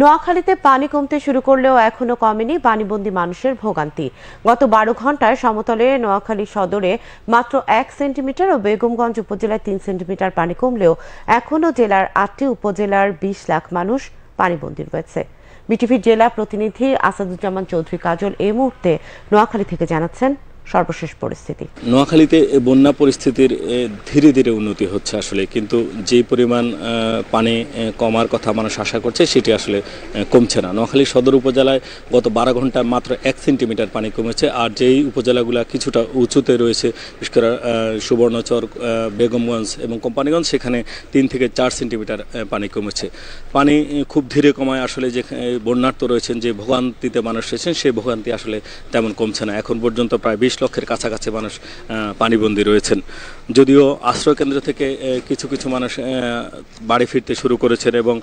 নোয়াখালীতে পানি কমতে শুরু করলেও এখনও কমেনি পানিবন্দী মানুষের ভোগান্তি। গত বারো ঘন্টায় সমতলে নোয়াখালী সদরে মাত্র এক সেন্টিমিটার ও বেগমগঞ্জ উপজেলায় তিন সেন্টিমিটার পানি কমলেও এখনও জেলার আটটি উপজেলার বিশ লাখ মানুষ পানিবন্দী রয়েছে। বিটিভির জেলা প্রতিনিধি আসাদুজ্জামান চৌধুরী কাজল এই মুহূর্তে নোয়াখালী থেকে জানাচ্ছেন সর্বশেষ পরিস্থিতি। নোয়াখালীতে বন্যা পরিস্থিতির ধীরে ধীরে উন্নতি হচ্ছে আসলে, কিন্তু যে পরিমাণ পানি কমার কথা মানুষ আশা করছে, সেটি আসলে কমছে না। নোয়াখালী সদর উপজেলায় গত বারো ঘন্টায় মাত্র এক সেন্টিমিটার পানি কমেছে, আর যেই উপজেলাগুলো কিছুটা উঁচুতে রয়েছে, বিশেষ করে সুবর্ণচর বেগমগঞ্জ এবং কোম্পানিগঞ্জ, সেখানে তিন থেকে চার সেন্টিমিটার পানি কমেছে। পানি খুব ধীরে কমায় আসলে যে বন্যার্থ রয়েছেন, যে ভোগান্তিতে মানুষ রয়েছেন সেই ভোগান্তি আসলে তেমন কমছে না। এখন পর্যন্ত প্রায় বিশ লক্ষের কাছাকাছি মানুষ পানিবন্দী রয়েছেন। যদিও আশ্রয়কেন্দ্র থেকে কিছু কিছু মানুষ বাড়ি ফিরতে শুরু করেছেন এবং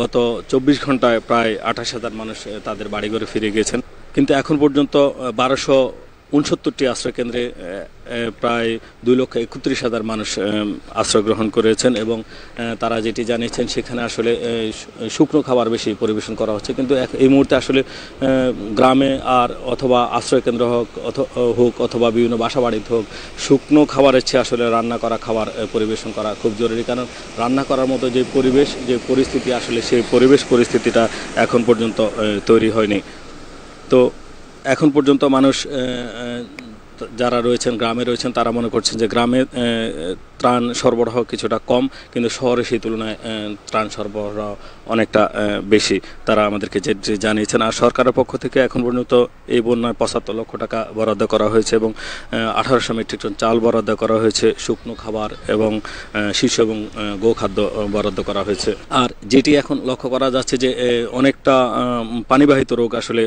গত চব্বিশ ঘন্টায় প্রায় আঠাশ হাজার মানুষ তাদের বাড়িঘরে ফিরে গিয়েছেন। কিন্তু এখন পর্যন্ত বারোশো উনসত্তরটি আশ্রয় কেন্দ্রে আহ, আহ, প্রায় দুই লক্ষ একত্রিশ হাজার মানুষ আশ্রয় গ্রহণ করেছেন এবং তারা যেটি জানিয়েছেন সেখানে আসলে শুকনো খাবার বেশি পরিবেশন করা হচ্ছে। কিন্তু এই মুহূর্তে আসলে গ্রামে আর অথবা আশ্রয় কেন্দ্র হোক হোক অথবা বিভিন্ন বাসা বাড়িতে হোক শুকনো খাবারের চেয়ে আসলে রান্না করা খাবার পরিবেশন করা খুব জরুরি। কারণ রান্না করার মতো যে পরিবেশ যে পরিস্থিতি আসলে সেই পরিবেশ পরিস্থিতিটা এখন পর্যন্ত তৈরি হয়নি। তো এখন পর্যন্ত মানুষ যারা রয়েছেন গ্রামে রয়েছেন তারা মনে করছেন যে গ্রামে ত্রাণ সরবরাহ কিছুটা কম, কিন্তু শহরে সেই তুলনায় ত্রাণ সরবরাহ অনেকটা বেশি। তারা আমাদেরকে যে জানিয়েছেন, আর সরকারের পক্ষ থেকে এখন পর্যন্ত এই বন্যায় পঁচাত্তর লক্ষ টাকা বরাদ্দ করা হয়েছে এবং আঠারোশো মেট্রিক টন চাল বরাদ্দ করা হয়েছে, শুকনো খাবার এবং শিশু এবং গোখাদ্য বরাদ্দ করা হয়েছে। আর যেটি এখন লক্ষ্য করা যাচ্ছে যে অনেকটা পানিবাহিত রোগ আসলে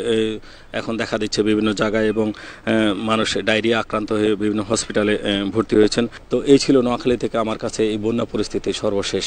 এখন দেখা দিচ্ছে বিভিন্ন জায়গায় এবং মানুষ ডায়রিয়া আক্রান্ত হয়ে বিভিন্ন হসপিটালে ভর্তি হয়েছেন। তো এই ছিল নোয়াখালী থেকে আমার কাছে এই বন্যা পরিস্থিতি সর্বশেষ।